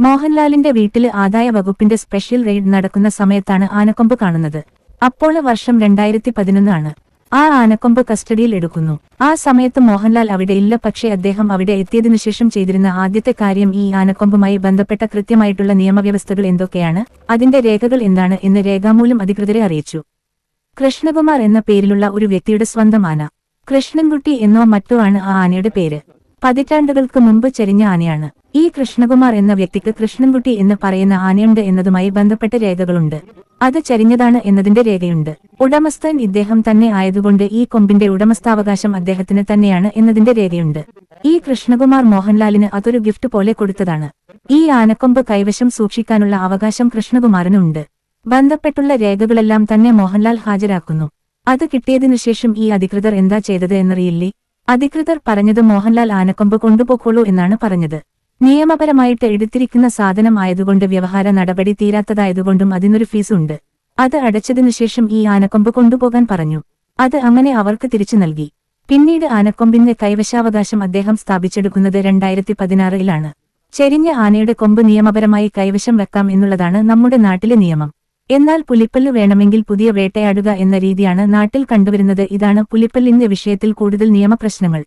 മോഹൻലാലിന്റെ വീട്ടിൽ ആദായ വകുപ്പിന്റെ സ്പെഷ്യൽ റെയ്ഡ് നടക്കുന്ന സമയത്താണ് ആനക്കൊമ്പ് കാണുന്നത്. അപ്പോൾ വർഷം രണ്ടായിരത്തി പതിനൊന്ന് ആണ്. ആ ആനക്കൊമ്പ് കസ്റ്റഡിയിൽ എടുക്കുന്നു. ആ സമയത്ത് മോഹൻലാൽ അവിടെ ഇല്ല പക്ഷേ അദ്ദേഹം അവിടെ എത്തിയതിനു ശേഷം ചെയ്തിരുന്ന ആദ്യത്തെ കാര്യം ഈ ആനക്കൊമ്പുമായി ബന്ധപ്പെട്ട കൃത്യമായിട്ടുള്ള നിയമവ്യവസ്ഥകൾ എന്തൊക്കെയാണ് അതിന്റെ രേഖകൾ എന്താണ് എന്ന് രേഖാമൂലം അധികൃതരെ അറിയിച്ചു. കൃഷ്ണകുമാർ എന്ന പേരിലുള്ള ഒരു വ്യക്തിയുടെ സ്വന്തം ആന. കൃഷ്ണൻകുട്ടി എന്നോ മറ്റോ ആണ് ആ ആനയുടെ പേര്. പതിറ്റാണ്ടുകൾക്ക് മുമ്പ് ചെരിഞ്ഞ ആനയാണ്. ഈ കൃഷ്ണകുമാർ എന്ന വ്യക്തിക്ക് കൃഷ്ണൻകുട്ടി എന്ന് പറയുന്ന ആനയുണ്ട് എന്നതുമായി ബന്ധപ്പെട്ട രേഖകളുണ്ട്. അത് ചരിഞ്ഞതാണ് എന്നതിന്റെ രേഖയുണ്ട്. ഉടമസ്ഥൻ ഇദ്ദേഹം തന്നെ ആയതുകൊണ്ട് ഈ കൊമ്പിന്റെ ഉടമസ്ഥാവകാശം അദ്ദേഹത്തിന് തന്നെയാണ് എന്നതിന്റെ രേഖയുണ്ട്. ഈ കൃഷ്ണകുമാർ മോഹൻലാലിന് അതൊരു ഗിഫ്റ്റ് പോലെ കൊടുത്തതാണ്. ഈ ആനക്കൊമ്പ് കൈവശം സൂക്ഷിക്കാനുള്ള അവകാശം കൃഷ്ണകുമാറിനുണ്ട്. ബന്ധപ്പെട്ടുള്ള രേഖകളെല്ലാം തന്നെ മോഹൻലാൽ ഹാജരാക്കുന്നു. അത് കിട്ടിയതിനു ശേഷം ഈ അധികൃതർ എന്താ ചെയ്തത് എന്നറിയില്ലേ? അധികൃതർ പറഞ്ഞത് മോഹൻലാൽ ആനക്കൊമ്പ് കൊണ്ടുപോക്കോളൂ എന്നാണ് പറഞ്ഞത്. നിയമപരമായിട്ട് എടുത്തിരിക്കുന്ന സാധനമായതുകൊണ്ട് വ്യവഹാര നടപടി തീരാത്തതായതുകൊണ്ടും അതിനൊരു ഫീസ് ഉണ്ട്. അത് അടച്ചതിനു ശേഷം ഈ ആനക്കൊമ്പ് കൊണ്ടുപോകാൻ പറഞ്ഞു. അത് അങ്ങനെ അവർക്ക് തിരിച്ചു നൽകി. പിന്നീട് ആനക്കൊമ്പിന്റെ കൈവശാവകാശം അദ്ദേഹം സ്ഥാപിച്ചെടുക്കുന്നത് രണ്ടായിരത്തി പതിനാറിലാണ് ചെരിഞ്ഞ ആനയുടെ കൊമ്പ് നിയമപരമായി കൈവശം വെക്കാം എന്നുള്ളതാണ് നമ്മുടെ നാട്ടിലെ നിയമം. എന്നാൽ പുലിപ്പല്ല് വേണമെങ്കിൽ പുതിയ വേട്ടയാടുക എന്ന രീതിയാണ് നാട്ടിൽ കണ്ടുവരുന്നത്. ഇതാണ് പുലിപ്പല്ലിന്റെ വിഷയത്തിൽ കൂടുതൽ നിയമപ്രശ്നങ്ങൾ.